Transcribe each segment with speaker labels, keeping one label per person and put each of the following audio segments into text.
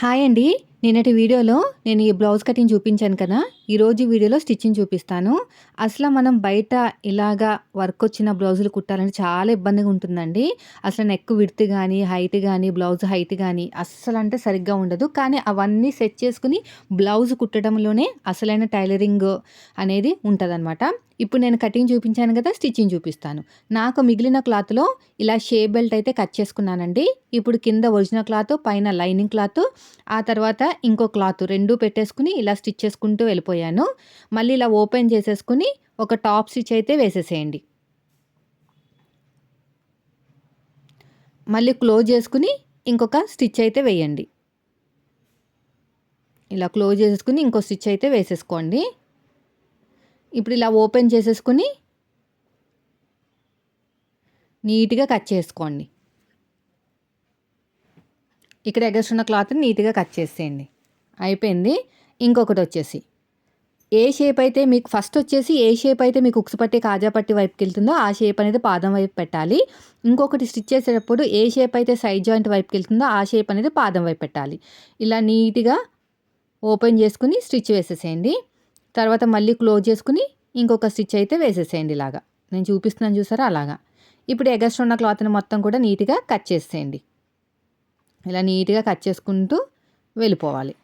Speaker 1: Hi అండి నిన్నటి వీడియోలో నేను ఈ బ్లౌజ్ కటింగ్ చూపించాను కదా. ఈరోజు వీడియోలో స్టిచ్చింగ్ చూపిస్తాను. అసలు మనం బయట ఇలాగా వర్క్ వచ్చిన బ్లౌజులు కుట్టాలంటే చాలా ఇబ్బందిగా ఉంటుందండి. అసలు నెక్ విడ్త్ కానీ హైట్ కానీ బ్లౌజ్ హైట్ కానీ అస్సలు అంటే సరిగ్గా ఉండదు. కానీ అవన్నీ సెట్ చేసుకుని బ్లౌజ్ కుట్టడంలోనే అసలైన టైలరింగ్ అనేది ఉంటుందన్నమాట. ఇప్పుడు నేను కటింగ్ చూపించాను కదా స్టిచ్చింగ్ చూపిస్తాను. నాకు మిగిలిన క్లాత్లో ఇలా షే బెల్ట్ అయితే కట్ చేసుకున్నానండి. ఇప్పుడు కింద ఒరిజినల్ క్లాత్ పైన లైనింగ్ క్లాత్ ఆ తర్వాత ఇంకో క్లాత్ రెండు పెట్టేసుకుని ఇలా స్టిచ్ చేసుకుంటూ వెళ్ళిపోయాను. మళ్ళీ ఇలా ఓపెన్ చేసేసుకుని ఒక టాప్ స్టిచ్ అయితే వేసేసేయండి. మళ్ళీ క్లోజ్ చేసుకుని ఇంకొక స్టిచ్ అయితే వేయండి. ఇలా క్లోజ్ చేసుకుని ఇంకో స్టిచ్ అయితే వేసేసుకోండి. ఇప్పుడు ఇలా ఓపెన్ చేసేసుకుని నీట్గా కట్ చేసుకోండి. ఇక్కడ ఎగస్ట్రున్న క్లాత్ని నీట్గా కట్ చేసేయండి. అయిపోయింది. ఇంకొకటి వచ్చేసి. ఏ షేప్ అయితే మీకు ఫస్ట్ వచ్చేసి ఏ షేప్ అయితే మీకు ఉక్స్ పట్టి కాజా పట్టి వైపుకి వెళ్తుందో ఆ షేప్ అనేది పాదం వైపు పెట్టాలి. ఇంకొకటి స్టిచ్ చేసేటప్పుడు ఏ షేప్ అయితే సైడ్ జాయింట్ వైపుకి వెళ్తుందో ఆ షేప్ అనేది పాదం వైపు పెట్టాలి. ఇలా నీట్గా ఓపెన్ చేసుకుని స్టిచ్ వేసేసేయండి. తర్వాత మళ్ళీ క్లోజ్ చేసుకుని ఇంకొక స్టిచ్ అయితే వేసేసేయండి ఇలాగా. నేను చూపిస్తున్నాను చూసారా? అలాగా. ఇప్పుడు ఎగస్ట్ ఉన్న క్లాత్ని మొత్తం కూడా నీట్గా కట్ చేసేయండి. ఇలా నీట్గా కట్ చేసుకుంటూ వెళ్ళిపోవాలి.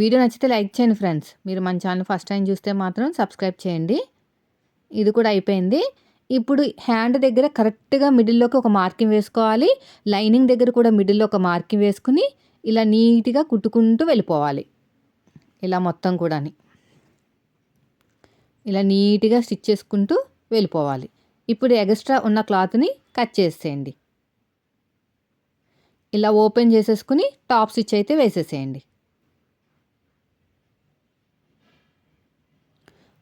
Speaker 1: వీడియో నచ్చితే లైక్ చేయండి ఫ్రెండ్స్. మీరు మన ఛానల్ ఫస్ట్ టైం చూస్తే మాత్రం సబ్స్క్రైబ్ చేయండి. ఇది కూడా అయిపోయింది. ఇప్పుడు హ్యాండ్ దగ్గర కరెక్ట్గా మిడిల్లోకి ఒక మార్కింగ్ వేసుకోవాలి. లైనింగ్ దగ్గర కూడా మిడిల్లో ఒక మార్కింగ్ వేసుకుని ఇలా నీట్గా కుట్టుకుంటూ వెళ్ళిపోవాలి. ఇలా మొత్తం కూడా ఇలా నీట్గా స్టిచ్ చేసుకుంటూ వెళ్ళిపోవాలి. ఇప్పుడు ఎక్స్ట్రా ఉన్న క్లాత్ని కట్ చేసేయండి. ఇలా ఓపెన్ చేసేసుకుని టాప్ స్టిచ్ అయితే వేసేసేయండి.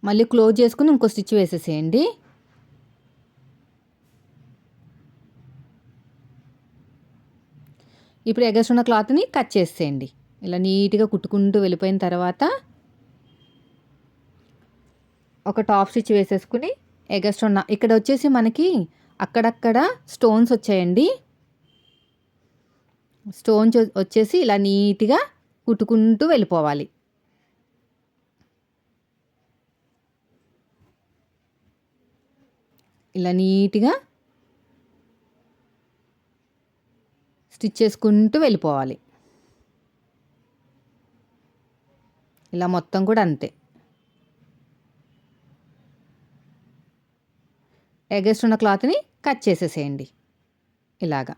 Speaker 1: మళ్ళీ క్లోజ్ చేసుకుని ఇంకో స్టిచ్ వేసేసేయండి. ఇప్పుడు ఎగస్ట్ ఉన్న క్లాత్ని కట్ చేసేయండి. ఇలా నీట్గా కుట్టుకుంటూ వెళ్ళిపోయిన తర్వాత ఒక టాప్ స్టిచ్ వేసేసుకుని ఎగస్ట్ ఉన్న ఇక్కడ వచ్చేసి మనకి అక్కడక్కడ స్టోన్స్ వచ్చాయండి. స్టోన్స్ వచ్చేసి ఇలా నీట్గా కుట్టుకుంటూ వెళ్ళిపోవాలి. ఇలా నీట్గా స్టిచ్ చేసుకుంటూ వెళ్ళిపోవాలి. ఇలా మొత్తం కూడా అంతే. ఎగస్ట్ ఉన్న క్లాత్ని కట్ చేసేసేయండి. ఇలాగా.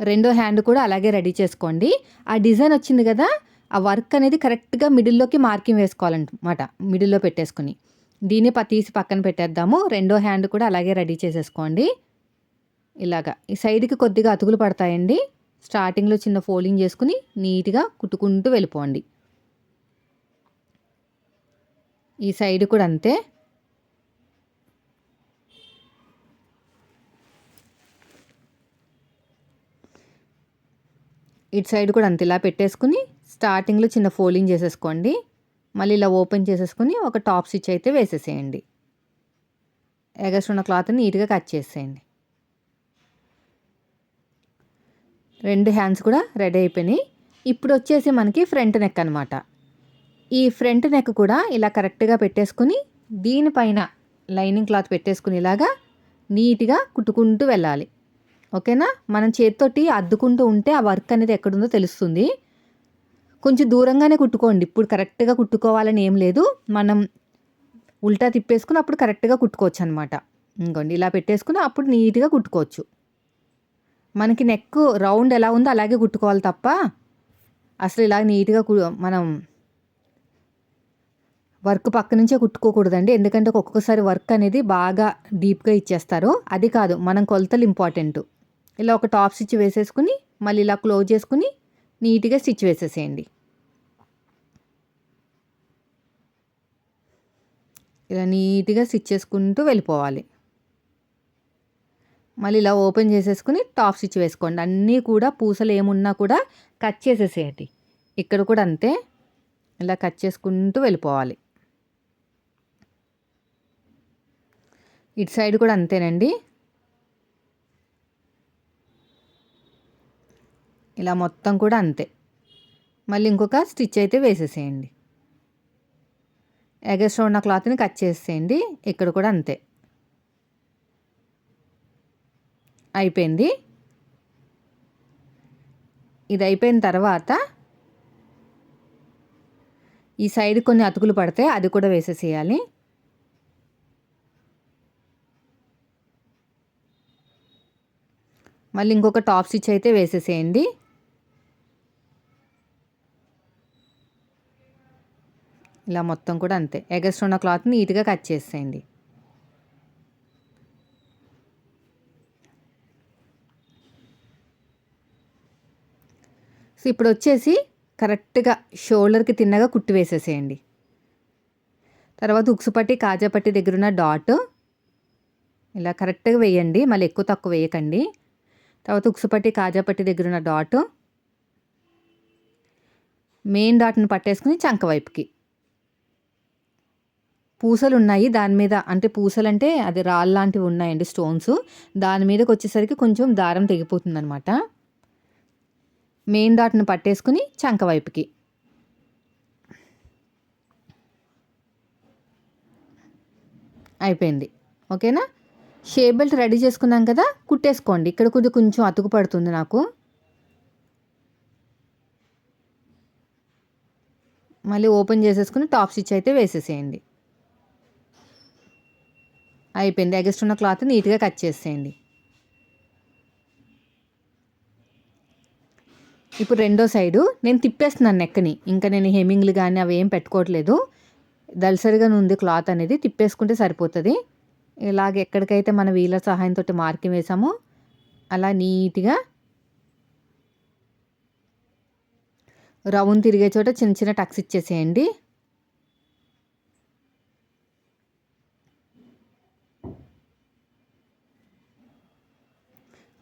Speaker 1: రెండో హ్యాండ్ కూడా అలాగే రెడీ చేసుకోండి. ఆ డిజైన్ వచ్చింది కదా ఆ వర్క్ అనేది కరెక్ట్గా మిడిల్లోకి మార్కింగ్ వేసుకోవాలన్నమాట. మిడిల్లో పెట్టేసుకుని. దీన్ని తీసి పక్కన పెట్టేద్దాము. రెండో హ్యాండ్ కూడా అలాగే రెడీ చేసేసుకోండి. ఇలాగా. ఈ సైడ్కి కొద్దిగా అతుకులు పడతాయండి. స్టార్టింగ్లో చిన్న ఫోల్డింగ్ చేసుకుని నీట్గా కుట్టుకుంటూ వెళ్ళిపోండి. ఈ సైడ్ కూడా అంతే. ఇటు సైడ్ కూడా అంత. ఇలా పెట్టేసుకుని స్టార్టింగ్లో చిన్న ఫోల్డింగ్ చేసేసుకోండి. మళ్ళీ ఇలా ఓపెన్ చేసేసుకుని ఒక టాప్ స్టిచ్ అయితే వేసేసేయండి. ఎగస్ట్ ఉన్న క్లాత్ని నీట్గా కట్ చేసేయండి. రెండు హ్యాండ్స్ కూడా రెడీ అయిపోయినాయి. ఇప్పుడు వచ్చేసి మనకి ఫ్రంట్ నెక్ అనమాట ఈ ఫ్రంట్ నెక్ కూడా ఇలా కరెక్ట్గా పెట్టేసుకుని దీనిపైన లైనింగ్ క్లాత్ పెట్టేసుకుని ఇలాగా నీట్గా కుట్టుకుంటూ వెళ్ళాలి. ఓకేనా? మనం చేతితోటి అద్దుకుంటూ ఉంటే ఆ వర్క్ అనేది ఎక్కడుందో తెలుస్తుంది. కొంచెం దూరంగానే కుట్టుకోండి. ఇప్పుడు కరెక్ట్గా కుట్టుకోవాలని ఏం లేదు. మనం ఉల్టా తిప్పేసుకుని అప్పుడు కరెక్ట్గా కుట్టుకోవచ్చు అనమాట ఇంకోండి ఇలా పెట్టేసుకుని అప్పుడు నీట్గా కుట్టుకోవచ్చు. మనకి నెక్ రౌండ్ ఎలా ఉందో అలాగే కుట్టుకోవాలి తప్ప అసలు ఇలా నీట్గా మనం వర్క్ పక్క నుంచే కుట్టుకోకూడదండి. ఎందుకంటే ఒక్కొక్కసారి వర్క్ అనేది బాగా డీప్గా ఇచ్చేస్తారు. అది కాదు మనం కొలతలు ఇంపార్టెంట్. ఇలా ఒక టాప్ స్టిచ్ వేసేసుకుని మళ్ళీ ఇలా క్లోజ్ చేసుకుని నీట్గా స్టిచ్ వేసేసేయండి. ఇలా నీట్గా స్టిచ్ చేసుకుంటూ వెళ్ళిపోవాలి. మళ్ళీ ఇలా ఓపెన్ చేసేసుకుని టాప్ స్టిచ్ వేసుకోండి. అన్నీ కూడా పూసలు ఏమున్నా కూడా కట్ చేసేసేయండి. ఇక్కడ కూడా అంతే. ఇలా కట్ చేసుకుంటూ వెళ్ళిపోవాలి. ఇటు సైడ్ కూడా అంతేనండి. ఇలా మొత్తం కూడా అంతే. మళ్ళీ ఇంకొక స్టిచ్ అయితే వేసేసేయండి. ఎగస్ట్రా ఉన్న క్లాత్ని కట్ చేసేయండి. ఇక్కడ కూడా అంతే. అయిపోయింది. ఇది అయిపోయిన తర్వాత ఈ సైడ్ కొన్ని అతుకులు పడితే అది కూడా వేసేసేయాలి. మళ్ళీ ఇంకొక టాప్ స్టిచ్ అయితే వేసేసేయండి. ఇలా మొత్తం కూడా అంతే. ఎగస్ట్ ఉన్న క్లాత్ నీట్గా కట్ చేసేయండి. సో ఇప్పుడు వచ్చేసి కరెక్ట్గా షోల్డర్కి తిన్నగా కుట్టి వేసేసేయండి. తర్వాత ఉక్సుపట్టి కాజాపట్టి దగ్గర ఉన్న డాట్ ఇలా కరెక్ట్గా వేయండి. మళ్ళీ ఎక్కువ తక్కువ వేయకండి. తర్వాత ఉక్సుపట్టి కాజాపట్టి దగ్గర ఉన్న డాట్ మెయిన్ డాట్ని పట్టేసుకుని చంక వైపుకి. పూసలు ఉన్నాయి దాని మీద. అంటే పూసలు అంటే అది రాళ్ళలాంటివి ఉన్నాయండి స్టోన్స్ దాని మీదకి వచ్చేసరికి కొంచెం దారం తెగిపోతుంది అనమాట మెయిన్ డాట్ను పట్టేసుకుని చంక వైపుకి. అయిపోయింది. ఓకేనా? షేప్ బెల్ట్ రెడీ చేసుకున్నాం కదా? కుట్టేసుకోండి. ఇక్కడ కొద్దిగా కొంచెం అతుకు పడుతుంది నాకు. మళ్ళీ ఓపెన్ చేసేసుకుని టాప్ స్టిచ్ అయితే వేసేసేయండి. అయిపోయింది. ఎగస్ట్ ఉన్న క్లాత్ నీట్గా కట్ చేసేయండి. ఇప్పుడు రెండో సైడు నేను తిప్పేస్తున్నాను నెక్కని ఇంకా నేను హెమ్మింగ్లు కానీ అవి ఏం పెట్టుకోవట్లేదు. దలసరిగా ఉంది క్లాత్ అనేది తిప్పేసుకుంటే సరిపోతుంది. ఇలాగ ఎక్కడికైతే మన వీల సహాయంతో మార్కింగ్ వేసామో అలా నీట్గా రౌండ్ తిరిగే చోట చిన్న చిన్న టక్స్ ఇచ్చేసేయండి.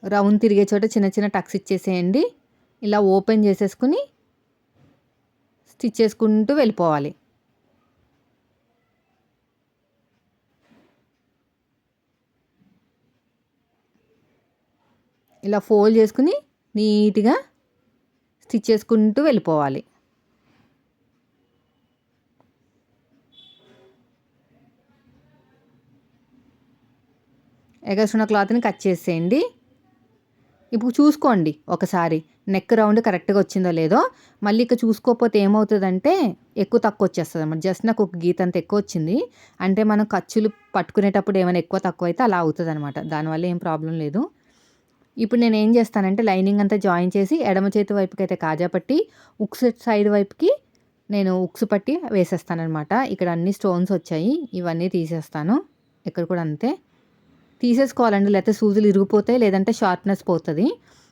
Speaker 1: రౌండ్ తిరిగే చోట చిన్న చిన్న టక్స్ ఇచ్చేసేయండి. ఇలా ఓపెన్ చేసేసుకుని స్టిచ్ చేసుకుంటూ వెళ్ళిపోవాలి. ఇలా ఫోల్డ్ చేసుకుని నీట్గా స్టిచ్ చేసుకుంటూ వెళ్ళిపోవాలి. ఎగసున్న క్లాత్ని కట్ చేసేయండి. ఇప్పుడు చూసుకోండి ఒకసారి. నెక్ రౌండ్ కరెక్ట్గా వచ్చిందో లేదో. మళ్ళీ ఇక చూసుకోకపోతే ఏమవుతుందంటే ఎక్కువ తక్కువ వచ్చేస్తుంది అన్నమాట. జస్ట్ నాకు ఒక గీత అంత ఎక్కువ వచ్చింది. అంటే మనం ఖర్చులు పట్టుకునేటప్పుడు ఏమైనా ఎక్కువ తక్కువ అయితే అలా అవుతుంది అనమాట దానివల్ల ఏం ప్రాబ్లం లేదు. ఇప్పుడు నేను ఏం చేస్తానంటే లైనింగ్ అంతా జాయిన్ చేసి ఎడమ చేతి వైపుకి అయితే కాజా పట్టి ఉక్స్ సైడ్ వైపుకి నేను ఉక్స్ పట్టి వేసేస్తానమాట ఇక్కడ అన్ని స్టోన్స్ వచ్చాయి. ఇవన్నీ తీసేస్తాను. ఇక్కడ కూడా అంతే. తీసేసుకోవాలండి. లేకపోతే సూజులు ఇరిగిపోతాయి లేదంటే షార్ప్నెస్ పోతుంది.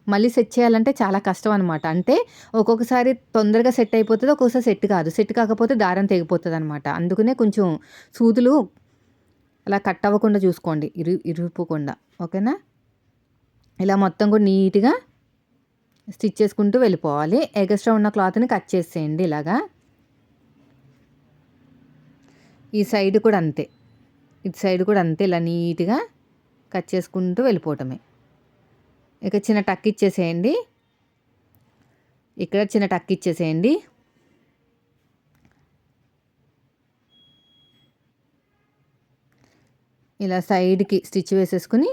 Speaker 1: మళ్ళీ సెట్ చేయాలంటే చాలా కష్టం అనమాట అంటే ఒక్కొక్కసారి తొందరగా సెట్ అయిపోతుంది ఒక్కొక్కసారి సెట్ కాదు. సెట్ కాకపోతే దారం తెగిపోతుంది అనమాట అందుకనే కొంచెం సూదులు అలా కట్ అవ్వకుండా చూసుకోండి. ఇరు ఇరిగిపోకుండా. ఓకేనా? ఇలా మొత్తం కూడా నీట్గా స్టిచ్ చేసుకుంటూ వెళ్ళిపోవాలి. ఎగస్ట్రా ఉన్న క్లాత్ని కట్ చేసేయండి ఇలాగా. ఈ సైడ్ కూడా అంతే. ఇటు సైడ్ కూడా అంతే. ఇలా నీట్గా కట్ చేసుకుంటూ వెళ్ళిపోవటమే. ఇక చిన్న టక్ ఇచ్చేసేయండి. ఇక్కడ చిన్న టక్ ఇచ్చేసేయండి. ఇలా సైడ్కి స్టిచ్ వేసేసుకుని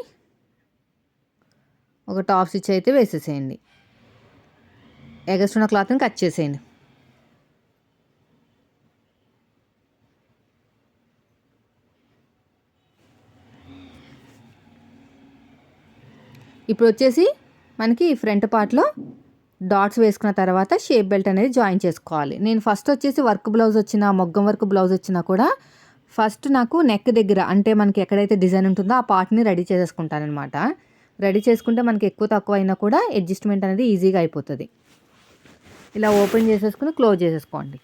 Speaker 1: ఒక టాప్ స్టిచ్ అయితే వేసేసేయండి. ఎగస్ట్రున్న క్లాత్ని కట్ చేసేయండి. ఇప్పుడు వచ్చేసి మనకి ఫ్రంట్ పార్ట్లో డాట్స్ వేసుకున్న తర్వాత షేప్ బెల్ట్ అనేది జాయిన్ చేసుకోవాలి. నేను ఫస్ట్ వచ్చేసి వర్క్ బ్లౌజ్ వచ్చిన మొగ్గం వర్క్ బ్లౌజ్ వచ్చినా కూడా ఫస్ట్ నాకు నెక్ దగ్గర అంటే మనకి ఎక్కడైతే డిజైన్ ఉంటుందో ఆ పార్ట్ని రెడీ చేసేసుకుంటానమాట రెడీ చేసుకుంటే మనకి ఎక్కువ తక్కువ అయినా కూడా అడ్జస్ట్మెంట్ అనేది ఈజీగా అయిపోతుంది. ఇలా ఓపెన్ చేసేసుకుని క్లోజ్ చేసేసుకోండి.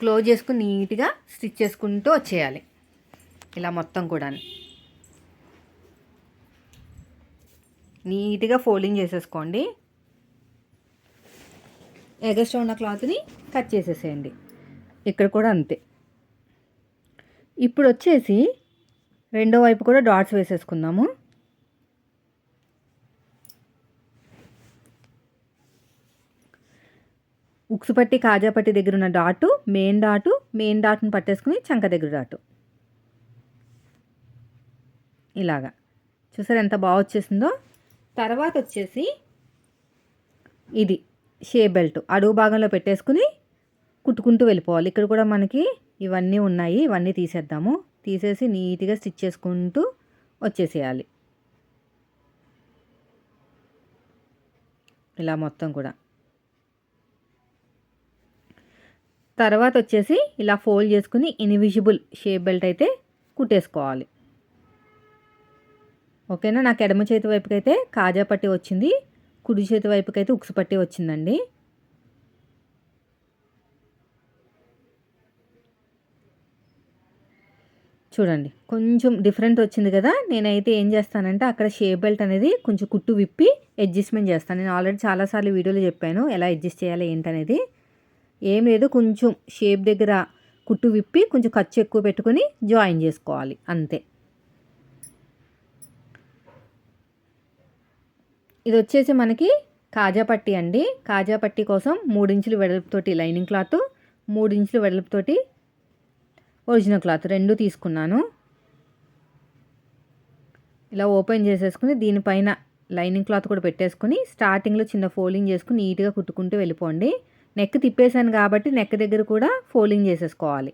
Speaker 1: క్లోజ్ చేసుకుని నీట్గా స్టిచ్ చేసుకుంటూ వచ్చేయాలి. ఇలా మొత్తం కూడా నీట్గా ఫోల్డింగ్ చేసేసుకోండి. ఎగస్ట్రా ఉన్న క్లాత్ని కట్ చేసేసేయండి. ఇక్కడ కూడా అంతే. ఇప్పుడు వచ్చేసి రెండో వైపు కూడా డాట్స్ వేసేసుకుందాము. ఉక్సు పట్టి కాజా పట్టి దగ్గర ఉన్న డాటు మెయిన్ డాటు మెయిన్ డాట్ని పట్టేసుకుని చంక దగ్గర డాటు. ఇలాగా. చూసారు ఎంత బాగా వచ్చేసిందో? తర్వాత వచ్చేసి ఇది షే బెల్ట్. అడుగు భాగంలో పెట్టేసుకుని కుట్టుకుంటూ వెళ్ళిపోవాలి. ఇక్కడ కూడా మనకి ఇవన్నీ ఉన్నాయి. ఇవన్నీ తీసేద్దాము. తీసేసి నీట్గా స్టిచ్ చేసుకుంటూ వచ్చేసేయాలి. ఇలా మొత్తం కూడా. తర్వాత వచ్చేసి ఇలా ఫోల్డ్ చేసుకుని ఇన్విజిబుల్ షేప్ బెల్ట్ అయితే కుట్టేసుకోవాలి. ఓకేనా? నాకు ఎడమ చేతి వైపుకైతే కాజా పట్టి వచ్చింది. కుడి చేతి వైపుకైతే ఉక్సు పట్టి వచ్చిందండి. చూడండి. కొంచెం డిఫరెంట్ వచ్చింది కదా? నేనైతే ఏం చేస్తానంటే అక్కడ షేప్ బెల్ట్ అనేది కొంచెం కుట్టు విప్పి అడ్జస్ట్మెంట్ చేస్తాను. నేను ఆల్రెడీ చాలాసార్లు వీడియోలో చెప్పాను ఎలా అడ్జస్ట్ చేయాలి ఏంటనేది. ఏం లేదు కొంచెం షేప్ దగ్గర కుట్టు విప్పి కొంచెం ఖర్చు ఎక్కువ పెట్టుకొని జాయిన్ చేసుకోవాలి. అంతే. ఇది వచ్చేసి మనకి కాజా పట్టి అండి. కాజా పట్టి కోసం మూడించులు వెడల్పుతోటి లైనింగ్ క్లాత్ మూడించులు వెడల్పుతోటి ఒరిజినల్ క్లాత్ రెండు తీసుకున్నాను. ఇలా ఓపెన్ చేసేసుకుని దీనిపైన లైనింగ్ క్లాత్ కూడా పెట్టేసుకుని స్టార్టింగ్లో చిన్న ఫోల్డింగ్ చేసుకుని నీట్గా కుట్టుకుంటూ వెళ్ళిపోండి. నెక్ తిప్పేశాను కాబట్టి నెక్ దగ్గర కూడా ఫోల్డింగ్ చేసేసుకోవాలి.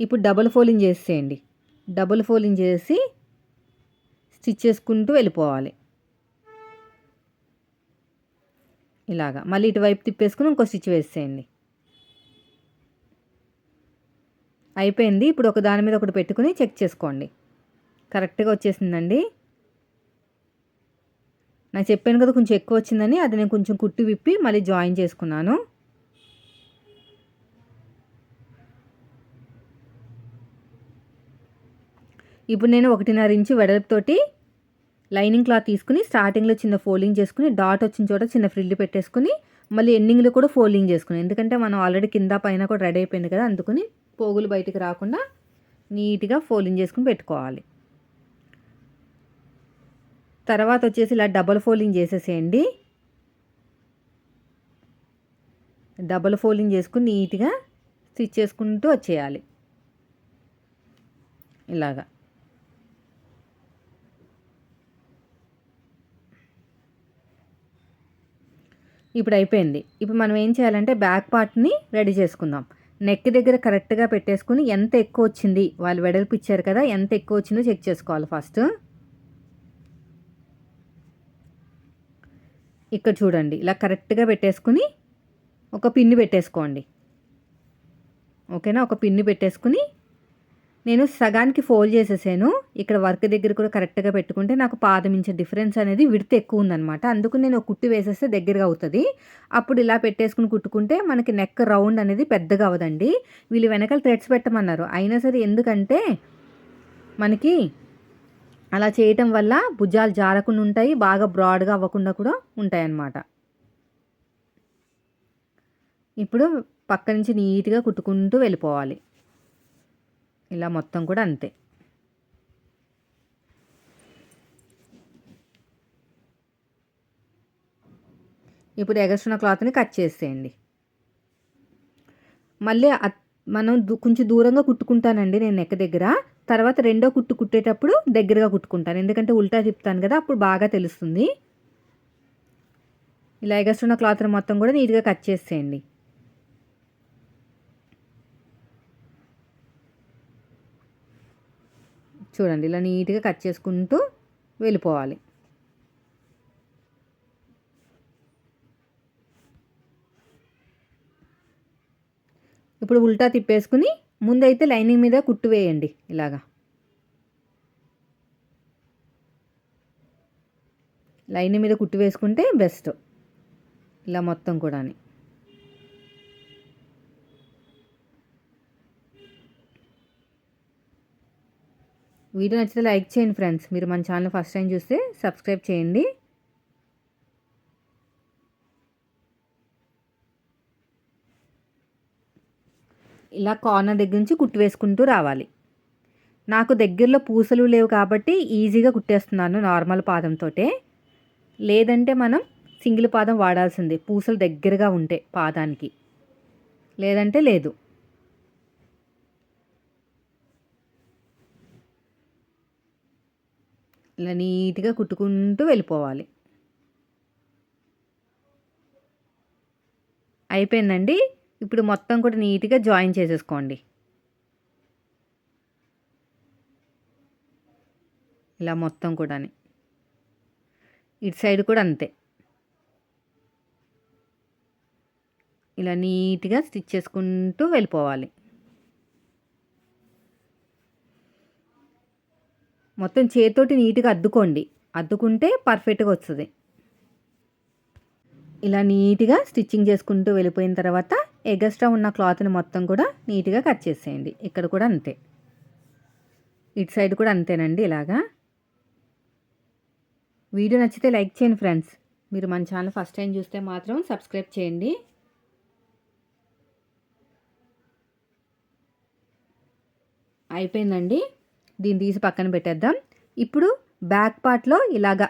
Speaker 1: ఇప్పుడు డబుల్ ఫోల్డింగ్ చేసేయండి. డబుల్ ఫోల్డింగ్ చేసి స్టిచ్ చేసుకుంటూ వెళ్ళిపోవాలి. ఇలాగా. మళ్ళీ ఇటువైపు తిప్పేసుకుని ఇంకో స్టిచ్ వేసేయండి. అయిపోయింది. ఇప్పుడు ఒక దాని మీద ఒకటి పెట్టుకుని చెక్ చేసుకోండి. కరెక్ట్గా వచ్చేసిందండి. నాకు చెప్పాను కదా కొంచెం ఎక్కువ వచ్చిందని అది నేను కొంచెం కుట్టి విప్పి మళ్ళీ జాయిన్ చేసుకున్నాను. ఇప్పుడు నేను ఒకటిన్నర ఇంచు వెడల్పుతోటి లైనింగ్ క్లాత్ తీసుకుని స్టార్టింగ్లో చిన్న ఫోల్డింగ్ చేసుకుని డాట్ వచ్చిన చోట చిన్న ఫ్రిల్ పెట్టేసుకుని మళ్ళీ ఎండింగ్లో కూడా ఫోల్డింగ్ చేసుకుని. ఎందుకంటే మనం ఆల్రెడీ కింద పైన కూడా రెడీ అయిపోయింది కదా అందుకుని పోగులు బయటికి రాకుండా నీట్గా ఫోల్డింగ్ చేసుకుని పెట్టుకోవాలి. తర్వాత వచ్చేసి ఇలా డబల్ ఫోల్డింగ్ చేసేసేయండి. డబల్ ఫోల్డింగ్ చేసుకుని నీట్గా స్టిచ్ చేసుకుంటూ వచ్చేయాలి. ఇలాగా. ఇప్పుడు అయిపోయింది. ఇప్పుడు మనం ఏం చేయాలంటే బ్యాక్ పార్ట్ని రెడీ చేసుకుందాం. నెక్ దగ్గర కరెక్ట్గా పెట్టేసుకుని ఎంత ఎక్కువ వచ్చింది? వాళ్ళు వెడల్పు ఇచ్చారు కదా ఎంత ఎక్కువ వచ్చిందో చెక్ చేసుకోవాలి ఫస్ట్ ఇక్కడ చూడండి ఇలా కరెక్ట్గా పెట్టేసుకుని ఒక పిన్ని పెట్టేసుకోండి. ఓకేనా? ఒక పిన్ని పెట్టేసుకుని నేను సగానికి ఫోల్డ్ చేసేసాను. ఇక్కడ వర్క్ దగ్గర కూడా కరెక్ట్గా పెట్టుకుంటే నాకు పాదం డిఫరెన్స్ అనేది విడత ఎక్కువ ఉందనమాట అందుకు నేను కుట్టి వేసేస్తే దగ్గరగా అవుతుంది. అప్పుడు ఇలా పెట్టేసుకుని కుట్టుకుంటే మనకి నెక్ రౌండ్ అనేది పెద్దగా అవదండి వీళ్ళు వెనకాల థ్రెడ్స్ పెట్టమన్నారు. అయినా సరే ఎందుకంటే మనకి అలా చేయటం వల్ల భుజాలు జారకుండా ఉంటాయి బాగా బ్రాడ్గా అవ్వకుండా కూడా ఉంటాయి అన్నమాట ఇప్పుడు పక్క నుంచి నీట్గా కుట్టుకుంటూ వెళ్ళిపోవాలి. ఇలా మొత్తం కూడా అంతే. ఇప్పుడు ఎగస్ట్రున్న క్లాత్ని కట్ చేసేయండి. మళ్ళీ మనం కొంచెం దూరంగా కుట్టుకుంటానండి నేను నెక్క దగ్గర. తర్వాత రెండో కుట్టు కుట్టేటప్పుడు దగ్గరగా కుట్టుకుంటాను. ఎందుకంటే ఉల్టా తిప్పుతాను కదా అప్పుడు బాగా తెలుస్తుంది. ఇలా ఎగస్ట్రున్న క్లాత్ని మొత్తం కూడా నీట్గా కట్ చేసేయండి. చూడండి ఇలా నీట్గా కట్ చేసుకుంటూ వెళ్ళిపోవాలి. ఇప్పుడు ఉల్టా తిప్పేసుకుని ముందైతే లైనింగ్ మీద కుట్టు వేయండి ఇలాగా. లైనింగ్ మీద కుట్టు వేసుకుంటే బెస్ట్ ఇలా మొత్తం కూడా వీడియో నచ్చితే లైక్ చేయండి ఫ్రెండ్స్. మీరు మన ఛానల్ ఫస్ట్ టైం చూస్తే సబ్స్క్రైబ్ చేయండి. ఇలా కార్నర్ దగ్గర నుంచి కుట్టి వేసుకుంటూ రావాలి. నాకు దగ్గరలో పూసలు లేవు కాబట్టి ఈజీగా కుట్టేస్తున్నాను నార్మల్ పాదంతో లేదంటే మనం సింగిల్ పాదం వాడాల్సిందే పూసలు దగ్గరగా ఉంటే పాదానికి. లేదంటే లేదు. ఇలా నీట్గా కుట్టుకుంటూ వెళ్ళిపోవాలి. అయిపోయిందండి. ఇప్పుడు మొత్తం కూడా నీట్గా జాయిన్ చేసేసుకోండి. ఇలా మొత్తం కూడా ఇటు సైడ్ కూడా అంతే. ఇలా నీట్గా స్టిచ్ చేసుకుంటూ వెళ్ళిపోవాలి. మొత్తం చేతితోటి నీట్గా అద్దుకోండి. అద్దుకుంటే పర్ఫెక్ట్గా వస్తుంది. ఇలా నీట్గా స్టిచ్చింగ్ చేసుకుంటూ వెళ్ళిపోయిన తర్వాత ఎగస్ట్రా ఉన్న క్లాత్ని మొత్తం కూడా నీట్గా కట్ చేసేయండి. ఇక్కడ కూడా అంతే. ఇటు సైడ్ కూడా అంతేనండి ఇలాగా. వీడియో నచ్చితే లైక్ చేయండి ఫ్రెండ్స్. మీరు మన ఛానల్ ఫస్ట్ టైం చూస్తే మాత్రం సబ్స్క్రైబ్ చేయండి. అయిపోయిందండి. దీన్ని తీసి పక్కన పెట్టేద్దాం. ఇప్పుడు బ్యాక్ పార్ట్లో ఇలాగా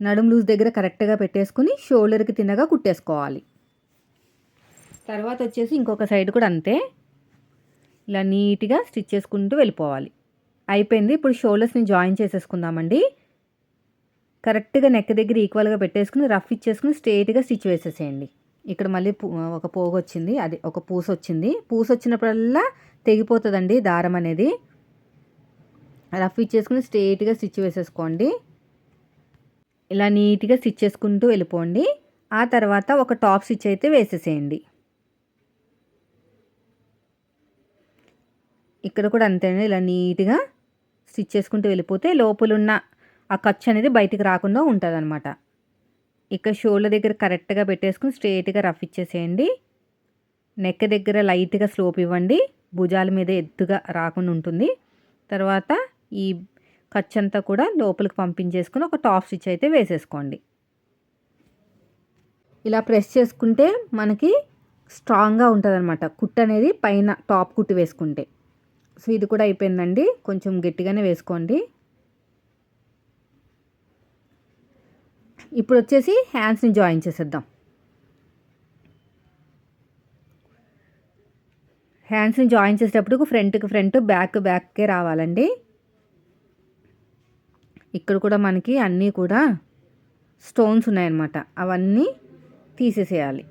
Speaker 1: నడుము లూజ్ దగ్గర కరెక్ట్గా పెట్టేసుకుని షోల్డర్కి తిన్నగా కుట్టేసుకోవాలి. తర్వాత వచ్చేసి ఇంకొక సైడ్ కూడా అంతే. ఇలా నీట్గా స్టిచ్ చేసుకుంటూ వెళ్ళిపోవాలి. అయిపోయింది. ఇప్పుడు షోల్డర్స్ని జాయిన్ చేసేసుకుందామండి. కరెక్ట్గా నెక్ దగ్గర ఈక్వల్గా పెట్టేసుకుని రఫ్ ఇచ్చేసుకుని స్ట్రేట్గా స్టిచ్ వేసేసేయండి. ఇక్కడ మళ్ళీ ఒక పోగు వచ్చింది అది ఒక పూస వచ్చింది పూస వచ్చినప్పుడల్లా తెగిపోతుందండి దారం అనేది. రఫ్ ఇచ్చేసుకుని స్ట్రేట్గా స్టిచ్ వేసేసుకోండి. ఇలా నీట్గా స్టిచ్ చేసుకుంటూ వెళ్ళిపోండి. ఆ తర్వాత ఒక టాప్ స్టిచ్ అయితే వేసేసేయండి. ఇక్కడ కూడా అంతేనండి ఇలా నీట్గా స్టిచ్ చేసుకుంటూ వెళ్ళిపోతే లోపలున్న ఆ ఖర్చు అనేది బయటికి రాకుండా ఉంటుంది అనమాట ఇక్కడ షోల్డర్ దగ్గర కరెక్ట్గా పెట్టేసుకుని స్ట్రేట్గా రఫ్ ఇచ్చేసేయండి. నెక్ దగ్గర లైట్గా స్లోప్ ఇవ్వండి. భుజాల మీద ఎత్తుగా రాకుండా ఉంటుంది. తర్వాత ఈ ఖర్చు అంతా కూడా లోపలికి పంపించేసుకుని ఒక టాప్ స్టిచ్ అయితే వేసేసుకోండి. ఇలా ప్రెస్ చేసుకుంటే మనకి స్ట్రాంగ్గా ఉంటుంది అనమాట కుట్ అనేది పైన టాప్ కుట్టు వేసుకుంటే. సో ఇది కూడా అయిపోయిందండి. కొంచెం గట్టిగానే వేసుకోండి. ఇప్పుడు వచ్చేసి హ్యాండ్స్ని జాయిన్ చేసేద్దాం. హ్యాండ్స్ని జాయిన్ చేసేటప్పుడు ఫ్రంట్కి ఫ్రంట్ బ్యాక్ బ్యాక్కే రావాలండి. ఇక్కడ కూడా మనకి అన్నీ కూడా స్టోన్స్ ఉన్నాయన్నమాట. అవన్నీ తీసేసేయాలి.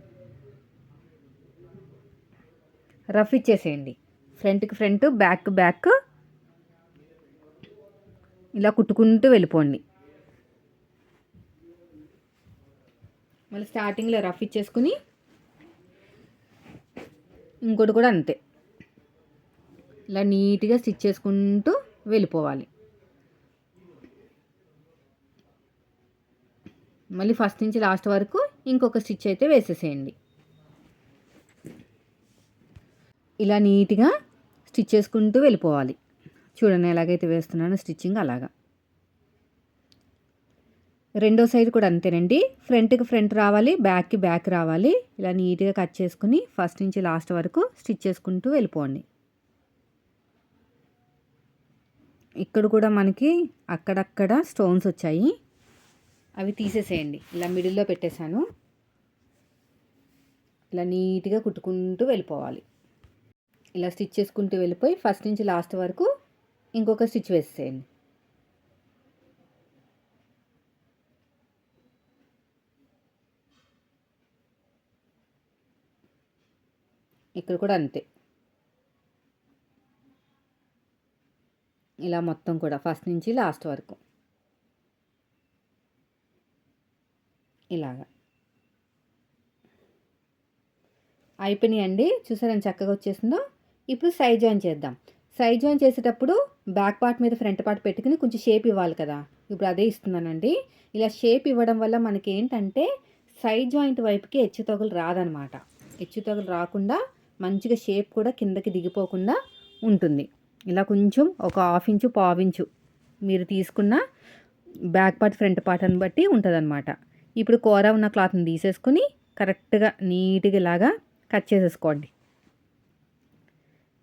Speaker 1: రఫ్ ఇచ్చేసేయండి. ఫ్రంట్కి ఫ్రంట్ బ్యాక్ బ్యాక్ ఇలా కుట్టుకుంటూ వెళ్ళిపోండి. మళ్ళీ స్టార్టింగ్లో రఫ్ ఇచ్చేసుకుని ఇంకోటి కూడా అంతే. ఇలా నీట్గా స్టిచ్ చేసుకుంటూ వెళ్ళిపోవాలి. మళ్ళీ ఫస్ట్ నుంచి లాస్ట్ వరకు ఇంకొక స్టిచ్ అయితే వేసేసేయండి. ఇలా నీట్గా స్టిచ్ చేసుకుంటూ వెళ్ళిపోవాలి. చూడండి ఎలాగైతే వేస్తున్నానో స్టిచ్చింగ్ అలాగా. రెండో సైడ్ కూడా అంతేనండి. ఫ్రంట్కి ఫ్రంట్ రావాలి బ్యాక్కి బ్యాక్ రావాలి. ఇలా నీట్గా కట్ చేసుకుని ఫస్ట్ నుంచి లాస్ట్ వరకు స్టిచ్ చేసుకుంటూ వెళ్ళిపోండి. ఇక్కడ కూడా మనకి అక్కడక్కడ స్టోన్స్ వచ్చాయి. అవి తీసేసేయండి. ఇలా మిడిల్లో పెట్టేశాను. ఇలా నీట్గా కుట్టుకుంటూ వెళ్ళిపోవాలి. ఇలా స్టిచ్ చేసుకుంటూ వెళ్ళిపోయి ఫస్ట్ నుంచి లాస్ట్ వరకు ఇంకొక స్టిచ్ వేసేయండి ఇక్కడ కూడా అంతే. ఇలా మొత్తం కూడా ఫస్ట్ నుంచి లాస్ట్ వరకు. ఇలాగా. అయిపోయినాయండి. చూసారా చక్కగా వచ్చేసిందో? ఇప్పుడు సైడ్ జాయిన్ చేద్దాం. సైడ్ జాయిన్ చేసేటప్పుడు బ్యాక్ పార్ట్ మీద ఫ్రంట్ పార్ట్ పెట్టుకుని కొంచెం షేప్ ఇవ్వాలి కదా. ఇప్పుడు అదే ఇస్తున్నానండి. ఇలా షేప్ ఇవ్వడం వల్ల మనకి ఏంటంటే సైడ్ జాయింట్ వైపుకి హెచ్చు తగులు రాదనమాట. హెచ్చు తగులు రాకుండా మంచిగా షేప్ కూడా కిందకి దిగిపోకుండా ఉంటుంది. ఇలా కొంచెం ఒక హాఫ్ ఇంచు పావు ఇంచు మీరు తీసుకున్న బ్యాక్ పార్ట్ ఫ్రంట్ పార్ట్ అని బట్టి ఉంటుందన్నమాట. ఇప్పుడు కూర ఉన్న క్లాత్ని తీసేసుకుని కరెక్ట్గా నీట్గా ఇలాగా కట్ చేసేసుకోండి.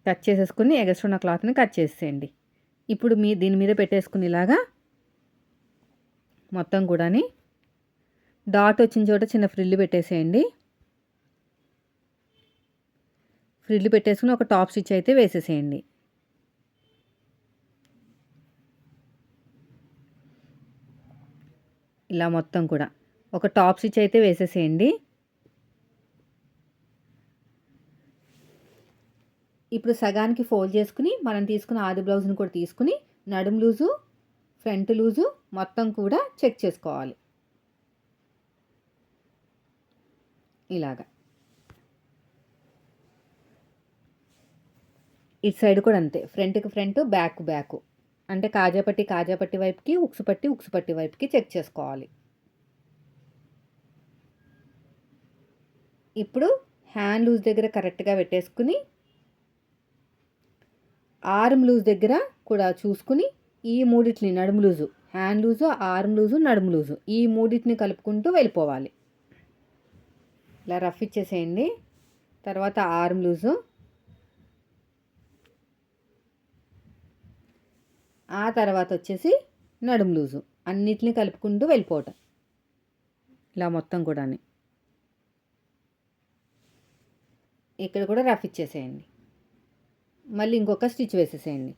Speaker 1: కట్ చేసేసుకుని ఎగస్ట్రా ఉన్న క్లాత్ని కట్ చేసేయండి. ఇప్పుడు మీ దీని మీద పెట్టేసుకుని ఇలాగా మొత్తం కూడాని డాట్ వచ్చిన చోట చిన్న ఫ్రిల్లు పెట్టేసేయండి. ఫ్రిల్లు పెట్టేసుకుని ఒక టాప్ స్టిచ్ అయితే వేసేసేయండి. ఇలా మొత్తం కూడా. ఒక టాప్ స్టిచ్ అయితే వేసేసేయండి. ఇప్పుడు సగానికి ఫోల్డ్ చేసుకుని మనం తీసుకున్న ఆది బ్లౌజ్ని కూడా తీసుకుని నడుము లూజు ఫ్రంట్ లూజు మొత్తం కూడా చెక్ చేసుకోవాలి. ఇలాగా. ఇటు సైడ్ కూడా అంతే. ఫ్రంట్కి ఫ్రంట్ బ్యాక్ బ్యాక్. అంటే కాజాపట్టి కాజాపట్టి వైపుకి ఉక్సుపట్టి ఉక్సుపట్టి వైపుకి చెక్ చేసుకోవాలి. ఇప్పుడు హ్యాండ్ లూజ్ దగ్గర కరెక్ట్గా పెట్టేసుకుని ఆర్మ్ లూజ్ దగ్గర కూడా చూసుకుని ఈ మూడిటిని నడుము loose hand loose arm loose నడుము లూజు ఈ మూడింటిని కలుపుకుంటూ వెళ్ళిపోవాలి. ఇలా రఫ్ ఇచ్చేసేయండి. తర్వాత ఆర్మ్ లూజు ఆ తర్వాత వచ్చేసి నడుము లూజు. అన్నిటిని కలుపుకుంటూ వెళ్ళిపోవటం. ఇలా మొత్తం కూడా ఇక్కడ కూడా రఫ్ ఇచ్చేసేయండి. మళ్ళీ ఇంకొక స్టిచ్ వేసేసేయండి.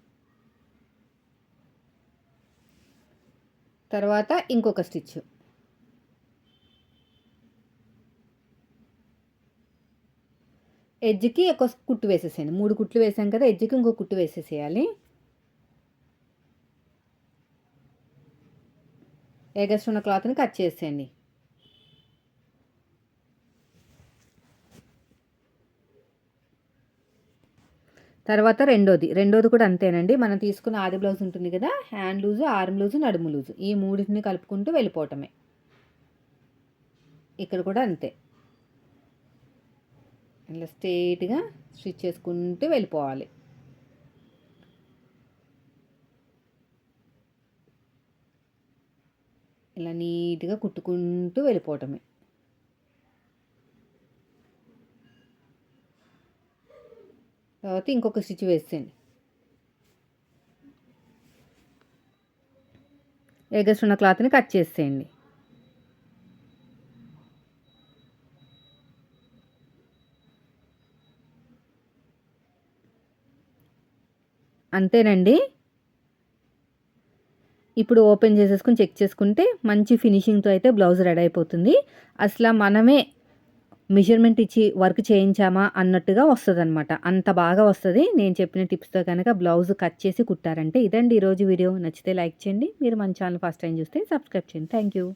Speaker 1: తర్వాత ఇంకొక స్టిచ్. ఎడ్జ్కి ఒక కుట్టు వేసేసేయండి. మూడు కుట్లు వేసాం కదా ఎడ్జ్కి ఇంకో కుట్టు వేసేసేయాలి. ఎగస్ట్రున్న క్లాత్ని కట్ చేసేయండి. తర్వాత రెండోది. రెండోది కూడా అంతేనండి. మనం తీసుకున్న ఆది బ్లౌజ్ ఉంటుంది కదా హ్యాండ్ లూజు ఆర్మ్ లూజు నడుము లూజు. ఈ మూడింటిని కలుపుకుంటూ వెళ్ళిపోవటమే. ఇక్కడ కూడా అంతే. ఇలా స్ట్రైట్గా స్టిచ్ చేసుకుంటూ వెళ్ళిపోవాలి. ఇలా నీట్గా కుట్టుకుంటూ వెళ్ళిపోవటమే. తర్వాత ఇంకొక స్టిచ్ వేసేయండి. ఎగస్ట్రున్న క్లాత్ని కట్ చేసేయండి. అంతేనండి? ఇప్పుడు ఓపెన్ చేసేసుకుని చెక్ చేసుకుంటే మంచి ఫినిషింగ్తో అయితే బ్లౌజ్ రెడీ అయిపోతుంది. అసలు మనమే మెజర్మెంట్ ఇచ్చి వర్క్ చేయించామా అన్నట్టుగా వస్తుంది అనమాట అంత బాగా వస్తుంది. నేను చెప్పిన టిప్స్తో కనుక బ్లౌజ్ కట్ చేసి కుట్టారంటే ఇదండి ఈరోజు వీడియో. నచ్చితే లైక్ చేయండి. మీరు మన ఛానల్ ఫస్ట్ టైం చూస్తే సబ్స్క్రైబ్ చేయండి. Thank you